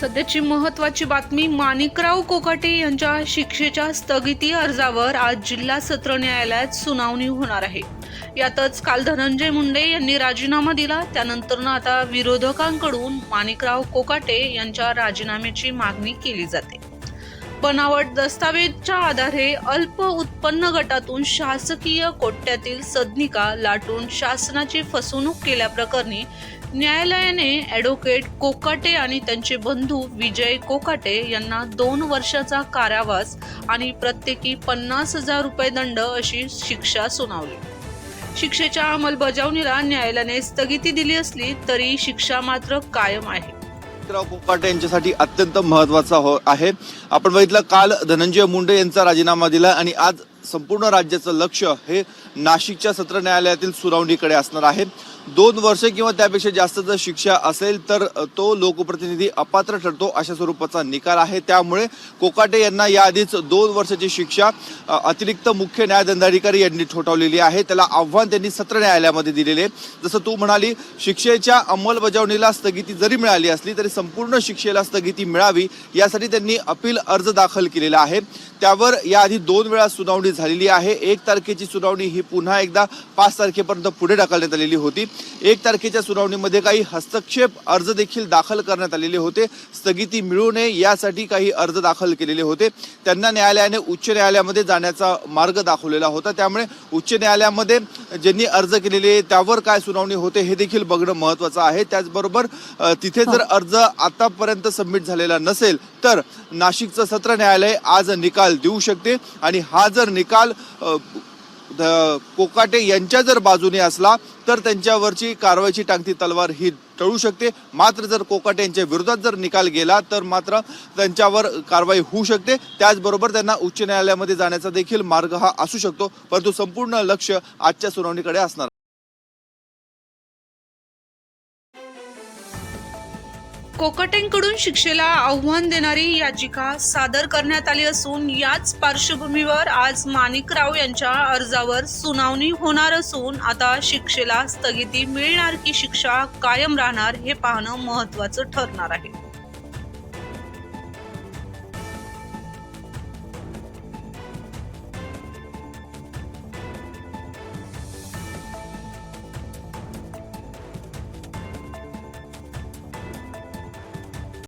सध्याची महत्वाची बातमी माणिकराव कोकाटे यांच्या शिक्षेच्या स्थगिती अर्जावर आज जिल्हा सत्र न्यायालयात सुनावणी होणार आहे. यातच काल धनंजय मुंडे यांनी राजीनामा दिला त्यानंतरनं आता विरोधकांकडून माणिकराव कोकाटे यांच्या राजीनाम्याची मागणी केली जाते. बनावट दस्तावेजच्या आधारे अल्प उत्पन्न गटातून शासकीय कोट्यातील सदनिका लाटून शासनाची फसवणूक केल्याप्रकरणी न्यायालयाने ॲडव्होकेट कोकाटे आणि त्यांचे बंधू विजय कोकाटे यांना दोन वर्षाचा कारावास आणि प्रत्येकी पन्नास हजार रुपये दंड अशी शिक्षा सुनावली. शिक्षेच्या अंमलबजावणीला न्यायालयाने स्थगिती दिली असली तरी शिक्षा मात्र कायम आहे. राव कोकाटे यांच्यासाठी अत्यंत महत्त्वाचा हो आहे. आपण बघितलं काल धनंजय मुंडे यांचा राजीनामा दिला आणि आज संपूर्ण राज्याचं लक्ष हे नाशिकच्या सत्र न्यायालयातील सुनावणीकडे असणार आहे. दोन वर्ष किंवा त्यापेक्षा जास्त जर शिक्षा असेल तर तो लोकप्रतिनिधी अपात्र ठरतो अशा स्वरूपाचा निकाल आहे. त्यामुळे कोकाटे यांना याआधीच दोन वर्षाची शिक्षा अतिरिक्त मुख्य न्यायदंडाधिकारी यांनी ठोठावलेली आहे. त्याला आव्हान त्यांनी सत्र न्यायालयामध्ये दिलेले जसं तू म्हणाली शिक्षेच्या अंमलबजावणीला स्थगिती जरी मिळाली असली तरी संपूर्ण शिक्षेला स्थगिती मिळावी यासाठी त्यांनी अपील अर्ज दाखल केलेला आहे. त्यावर याआधी दोन वेळा सुनावणी झालेली आहे. एक तारखेची सुनावणी ही पुन्हा एकदा पाच तारखेपर्यंत पुढे ढकलण्यात आलेली होती. एक तारखेच्या सुनावणीमध्ये काही हस्तक्षेप अर्ज देखील दाखल करण्यात आलेले होते. स्थगिती मिळू नये यासाठी काही अर्ज दाखल केलेले होते. त्यांना न्यायालयाने उच्च न्यायालयामध्ये जाण्याचा मार्ग दाखवलेला होता. त्यामुळे उच्च न्यायालयामध्ये ज्यांनी अर्ज केलेले त्यावर काय सुनावणी होते हे देखील बघणं महत्वाचं आहे. त्याचबरोबर तिथे जर अर्ज आतापर्यंत सबमिट झालेला नसेल तर नाशिकचं सत्र न्यायालय आज निकाल देऊ शकते. आणि हा जर निकाल कोकाटे यांच्या जर बाजूने असला तर त्यांच्यावरची कारवाईची टांगती तलवार ही टळू शकते. मात्र जर कोकाटे यांच्या विरोधात जर निकाल गेला तर मात्र त्यांच्यावर कारवाई होऊ शकते. त्याचबरोबर त्यांना उच्च न्यायालयामध्ये जाण्याचा देखील मार्ग हा असू शकतो. परंतु संपूर्ण लक्ष आजच्या सुनावणीकडे असणार कोकटेंकडून शिक्षेला आव्हान देणारी याचिका सादर करण्यात आली असून याच पार्श्वभूमीवर आज माणिकराव यांच्या अर्जावर सुनावणी होणार असून आता शिक्षेला स्थगिती मिळणार की शिक्षा कायम राहणार हे पाहणं महत्वाचं ठरणार आहे.